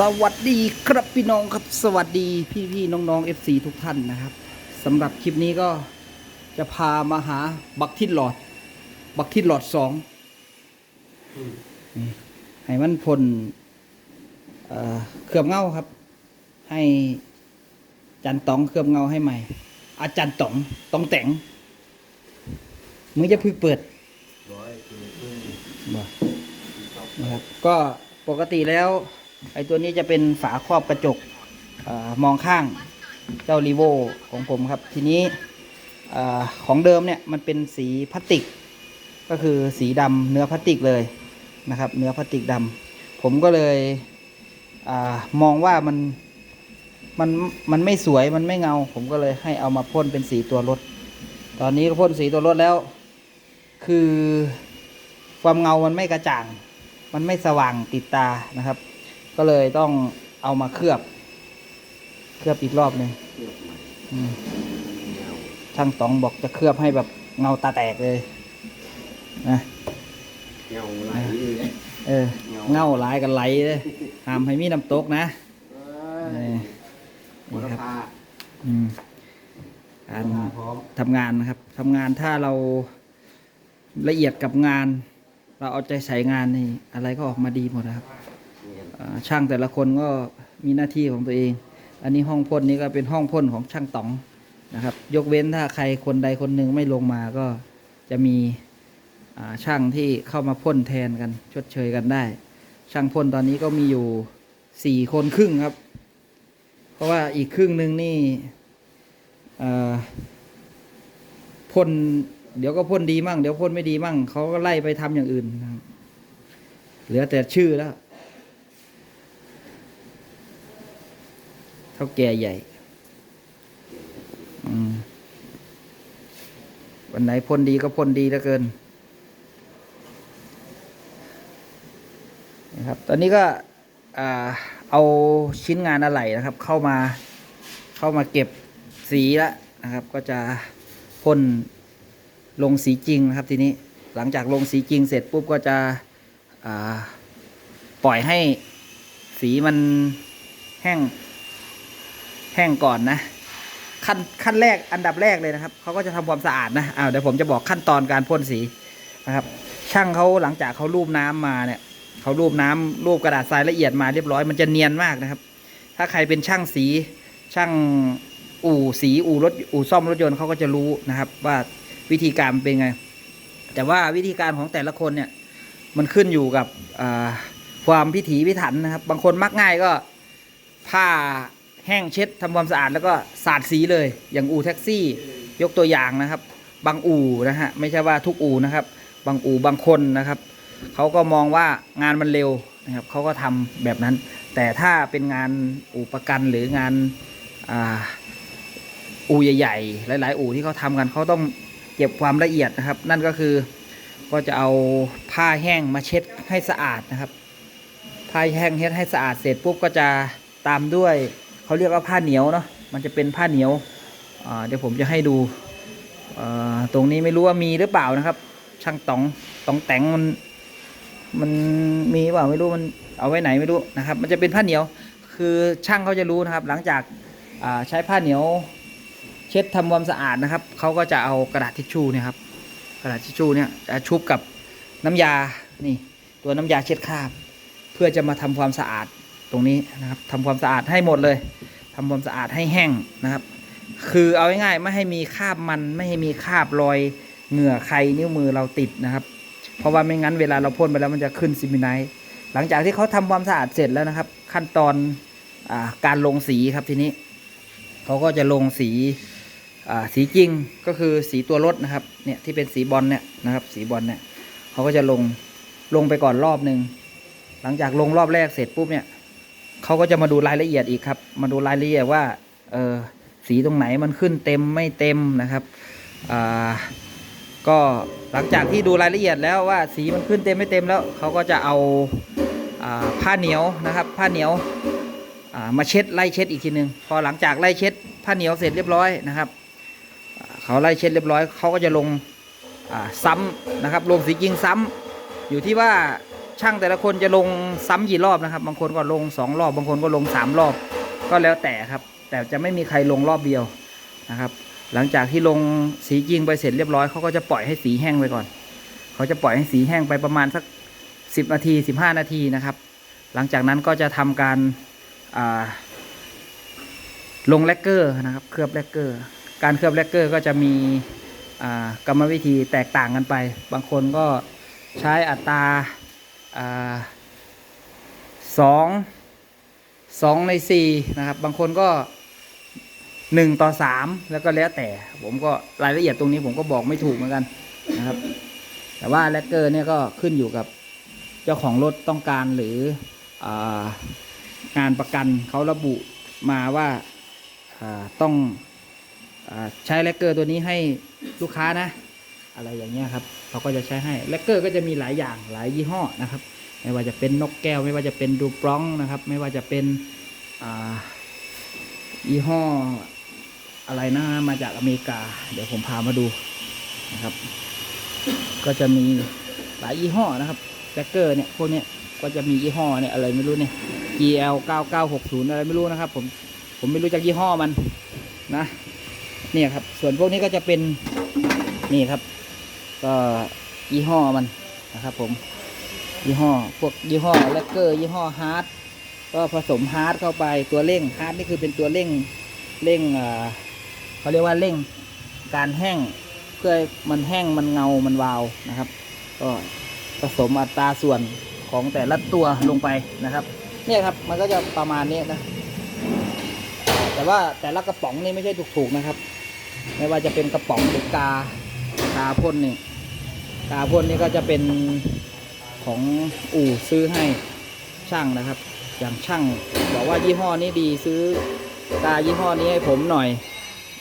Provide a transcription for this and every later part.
สวัสดีครับพี่น้องครับสวัสดีพี่พี่ๆน้องๆ FC ทุกท่านนะครับสำหรับคลิปนี้ก็จะพามาหาบักทิดหลอด บักทิดหลอดสองนี่ให้มันพ่นเอ่อเคลือบเงาครับ ให้จันตองเคลือบเงาให้ใหม่ อาจารย์ตองตองแต่งมึงจะเพึ่งเปิดบ่นะครับก็ปกติแล้ว ไอตัวนี้จะเป็นฝาครอบกระจกอมองข้างเจ้ารีโวของผมครับ ทีนี้อของเดิมเนี่ยมันเป็นสีพลาสติก ก็คือสีดำเนื้อพลาสติกเลยนะครับ เนื้อพลาสติกดำผมก็เลยอมองว่ามันมันมันไม่สวยมันไม่เงา ผมก็เลยให้เอามาพ่นเป็นสีตัวรถ ตอนนี้ก็พ่นสีตัวรถแล้ว คือความเงามันไม่กระจ่าง มันไม่สว่างติดตานะครับ ก็เลยต้องเอามาเคลือบ เคลือบอีกรอบหนึ่งอืมช่างต๋องบอกจะเคลือบให้แบบเงาตาแตกเลยนะเงาไหลเลย เออ เงาหลายกันไหลเลยห้ามให้มีน้ำตกนะเออหมดนี่ครับพาอืมการ พร้อมทำงานนะครับทำงานถ้าเราละเอียดกับงาน เราเอาใจใส่งานนี่อะไรก็ออกมาดีหมดนะครับอ่า ช่างแต่ละคนก็มีหน้าที่ของตัวเอง อันนี้ห้องพ่นนี้ก็เป็นห้องพ่นของช่างต๋องนะครับ ยกเว้นถ้าใครคนใดคนหนึ่งไม่ลงมาก็จะมีช่างที่เข้ามาพ่นแทนกันชดเชยกันได้ ช่างพ่นตอนนี้ก็มีอยู่สี่คนครึ่งครับ เพราะว่าอีกครึ่งหนึ่งนี่พ่นเดี๋ยวก็พ่นดีมั่ง เดี๋ยวพ่นไม่ดีมั่งเขาก็ไล่ไปทำอย่างอื่น เหลือแต่ชื่อแล้ว เท่าแก่ใหญ่อืมวันไหนพ่นดีก็พ่นดีเหลือเกินนะครับ ตอนนี้ก็เอาชิ้นงานอะไหล่นะครับ เข้ามาเข้ามาเก็บสีแล้วนะครับ ก็จะพ่นลงสีจริงนะครับทีนี้หลังจากลงสีจริงเสร็จปุ๊บก็จะปล่อยให้สีมันแห้ง แห้งก่อนนะ ขั้นขั้นแรกอันดับแรกเลยนะครับเขาก็จะทำความสะอาดนะอ้าวเดี๋ยวผมจะบอกขั้นตอนการพ่นสีนะครับ ช่างเขาหลังจากเขารูปน้ำมาเนี่ยเขารูปน้ำรูปกระดาษทรายละเอียดมาเรียบร้อยมันจะเนียนมากนะครับ ถ้าใครเป็นช่างสีช่างอู่สีอู่รถอู่ซ่อมรถยนต์เขาก็จะรู้นะครับ ว่าวิธีการเป็นไง แต่ว่าวิธีการของแต่ละคนเนี่ยมันขึ้นอยู่กับความพิถีพิถันนะครับ บางคนมักง่ายก็ผ้า แห้งเช็ดทำความสะอาดแล้วก็สาดสีเลย อย่างอู่แท็กซี่ ยกตัวอย่างนะครับ บางอู่นะฮะไม่ใช่ว่าทุกอู่นะครับ บางอู่บางคนนะครับเขาก็มองว่างานมันเร็วนะครับเขาก็ทำแบบนั้น แต่ถ้าเป็นงานอู่ประกันหรืองานอู่ใหญ่ๆ หลาย ๆ อู่ที่เขาทำกันเขาต้องเก็บความละเอียดนะครับ นั่นก็คือก็จะเอาผ้าแห้งมาเช็ดให้สะอาดนะครับผ้าแห้งเช็ดให้สะอาดเสร็จปุ๊บก็จะตามด้วย เขาเรียกว่าผ้าเหนียวเนาะมันจะเป็นผ้าเหนียวเดี๋ยวผมจะให้ดูตรงนี้ไม่รู้ว่ามีหรือเปล่านะครับ ช่างตองตองแต่งมันมันมีเปล่าไม่รู้มันเอาไว้ไหนไม่รู้นะครับ มันจะเป็นผ้าเหนียวคือช่างเขาจะรู้นะครับ หลังจากใช้ผ้าเหนียว เช็ดทำความสะอาดนะครับเขาก็จะเอากระดาษทิชชู่เนี่ยครับกระดาษทิชชู่เนี่ยจะชุบกับน้ำยานี่ตัวน้ำยาเช็ดคราบ เพื่อจะมาทำความสะอาด ตรงนี้นะครับทำความสะอาดให้หมดเลยทำความสะอาดให้แห้งนะครับ คือเอาง่ายๆไม่ให้มีคราบมันไม่ให้มีคราบรอยเหงื่อใครนิ้วมือเราติดนะครับ เพราะว่าไม่งั้นเวลาเราพ่นไปแล้วมันจะขึ้นซิมิไนท์หลังจากที่เขาทำความสะอาดเสร็จแล้วนะครับ ขั้นตอนอการลงสีครับทีนี้เขาก็จะลงสีสีจริงก็คือสีตัวรถนะครับเนี่ยที่เป็นสีบอลเนี่ยนะครับสีบอลเนี่ยเขาก็จะลงลงไปก่อนรอบหนึ่งหลังจากลงรอบแรกเสร็จปุ๊บเนี่ย เขาก็จะมาดูรายละเอียดอีกครับ มาดูรายละเอียดว่าเออสีตรงไหนมันขึ้นเต็มไม่เต็มนะครับอ่าก็หลังจากที่ดูรายละเอียดแล้วว่าสีมันขึ้นเต็มไม่เต็มแล้วเขาก็จะเอาอ่าผ้าเหนียวนะครับ ผ้าเหนียวอ่ามาเช็ดไล่เช็ดอีกทีหนึ่งพอหลังจากไล่เช็ดผ้าเหนียวเสร็จเรียบร้อยนะครับเขาไล่เช็ดเรียบร้อยเขาก็จะลงอ่าซ้ำนะครับ ลงสีจริงซ้ำอยู่ที่ว่า ช่างแต่ละคนจะลงซ้ำกี่รอบนะครับ บางคนก็ลงสองรอบ บางคนก็ลงสามรอบ ก็แล้วแต่ครับ แต่จะไม่มีใครลงรอบเดียวนะครับ หลังจากที่ลงสีจริงไปเสร็จเรียบร้อยเขาก็จะปล่อยให้สีแห้งไปก่อน เขาจะปล่อยให้สีแห้งไปประมาณสักสิบนาทีสิบห้านาทีนะครับ หลังจากนั้นก็จะทำการาลงแลกเกอร์นะครับเคลือบแลกเกอร์ การเคลือบแลกเกอร์ก็จะมีกรรมวิธีแตกต่างกันไป บางคนก็ใช้อัตรา สองสองในสี่นะครับ บางคนก็หนึ่งต่อสามแล้วก็แล้วแต่ ผมก็รายละเอียดตรงนี้ผมก็บอกไม่ถูกเหมือนกันนะครับ แต่ว่าแลกเกอร์เนี่ยก็ขึ้นอยู่กับเจ้าของรถต้องการหรืองานประกันเขาระบุมาว่าาต้องอใช้แลกเกอร์ตัวนี้ให้ลูกค้านะ อะไรอย่างเงี้ยครับเขาก็จะใช้ให้แลกเกอร์ก็จะมีหลายอย่างหลายยี่ห้อนะครับ ไม่ว่าจะเป็นนกแก้ว ไม่ว่าจะเป็นดูปล้องนะครับ ไม่ว่าจะเป็นอ่ายี่ห้ออะไรนะมาจากอเมริกา เดี๋ยวผมพามาดูนะครับ ก็จะมีหลายยี่ห้อนะครับแลกเกอร์เนี่ยพวกเนี้ยก็จะมียี่ห้อเนี่ยอะไรไม่รู้เนี่ย GL 9960อะไรไม่รู้นะครับ ผมผมไม่รู้จักยี่ห้อมันนะเนี่ยครับ ส่วนพวกนี้ก็จะเป็นนี่ครับ ก็ยี่ห้อมันนะครับผมยี่ห้อพวกยี่ห้อแลกเกอร์ยี่ห้อฮาร์ดก็ผสมฮาร์ดเข้าไปตัวเร่งฮาร์ดนี่คือเป็นตัวเร่งเร่งเขาเรียกว่าเร่งการแห้งเพื่อมันแห้งมันเงามันวาวนะครับ ก็ผสมอัตราส่วนของแต่ละตัวลงไปนะครับเนี่ยครับมันก็จะประมาณนี้นะ แต่ว่าแต่ละกระป๋องนี่ไม่ใช่ถูกๆนะครับ ไม่ว่าจะเป็นกระป๋องหรือกา กาพ่นนี่กาพ่นนี่ก็จะเป็นของอู่ซื้อให้ช่างนะครับ อย่างช่างบอกว่ายี่ห้อนี้ดีซื้อกายี่ห้อนี้ให้ผมหน่อย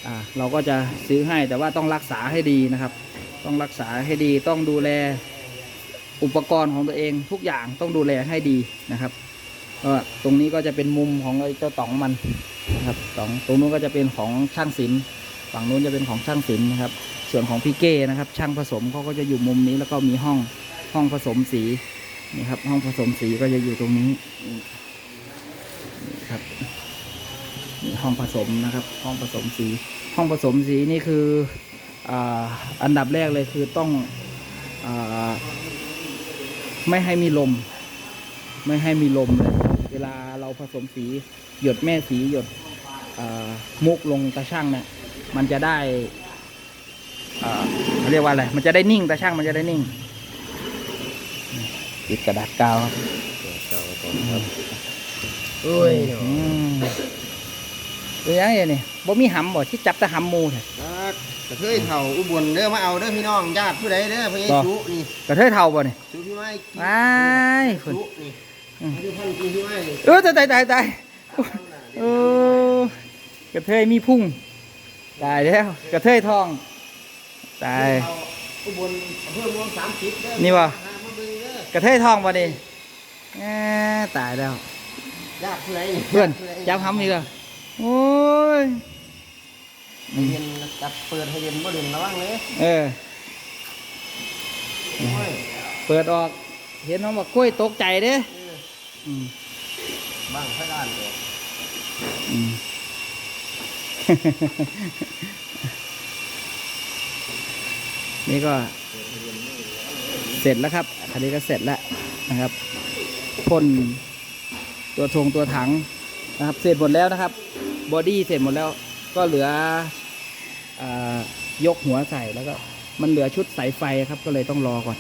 อ่าเราก็จะซื้อให้แต่ว่าต้องรักษาให้ดีนะครับ ต้องรักษาให้ดีต้องดูแลอุปกรณ์ของตัวเองทุกอย่างต้องดูแลให้ดีนะครับก็ตรงนี้ก็จะเป็นมุมของไอ้เจ้าต๋องมันนะครับต๋องตรงนู้นก็จะเป็นของช่างศิลป์ฝั่งนู้นจะเป็นของช่างศิลป์นะครับ ส่วนของพี่เก้นะครับ ช่างผสมเขาก็จะอยู่มุมนี้แล้วก็มีห้องห้องผสมสีนี่ครับ ห้องผสมสีก็จะอยู่ตรงนี้นี่ครับนี่ห้องผสมนะครับ ห้องผสมสี ห้องผสมสีนี่คืออาอันดับแรกเลยคือต้องอาไม่ให้มีลม ไม่ให้มีลมเลย เวลาเราผสมสี หยดแม่สีหยดมุกลงตาช่างเนี่ยมันจะได้ เขาเรียกว่าอะไร มันจะได้นิ่งตาช่างมันจะได้นิ่งติดกระดาษกาวครับเจ้าก่อนครับเอ้ยเป็นยังไงนี่บ่มีหำบ่ที่จับแต่หำหมูเถอะนักกระเทยเถ่าอุบลเด้อมาเอาเด้อพี่น้องญาติผู้ใดเด้อพี่บ่สุนี่กระเทยเท่าบ่นี่สุพี่ไม้ว้ายคุสุณนี่อืมพี่พันธุ์พี่ไม้เออตายตายตายตายเออกระเทยมีพุ่งตายแล้ว กระเทยทอง ตาย อุบลอำเภอเมืองสามสิบเด้อนี่บ่มามาเบิ่งเด้อกระเทยทองบ่นี่แหมตายแล้ว ญาติผู้ใดเพื่อนญาติผู้ใดจับหำอีกแล้วโอ้ย ให้เย็นจับเปิดให้เย็นบ่เด่นระวังเลยเออ โอ้ยเปิดออก เห็นน้องบอกกล้วยตกใจเด้เอออืมบ้างพระด้านเด้ออืม นี่ก็เสร็จแล้วครับคันนี้ก็เสร็จแล้วนะครับพ่นตัวทงตัวถังนะครับ เสร็จหมดแล้วนะครับบอดี้เสร็จหมดแล้วก็เหลือยกหัวใส่แล้วก็มันเหลือชุดสายไฟครับ ก็เลยต้องรอก่อน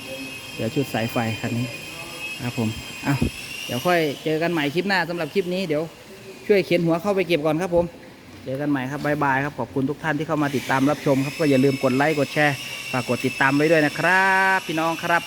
เหลือชุดสายไฟคันนี้ครับผมอ้าวเดี๋ยวค่อยเจอกันใหม่คลิปหน้าสำหรับคลิปนี้เดี๋ยวช่วยเขียนหัวเข้าไปเก็บก่อนครับผม เจอกันใหม่ครับบายบายครับขอบคุณทุกท่านที่เข้ามาติดตามรับชมครับก็อย่าลืมกดไลค์กดแชร์ ฝากกดติดตามไว้ด้วยนะครับ พี่น้องครับ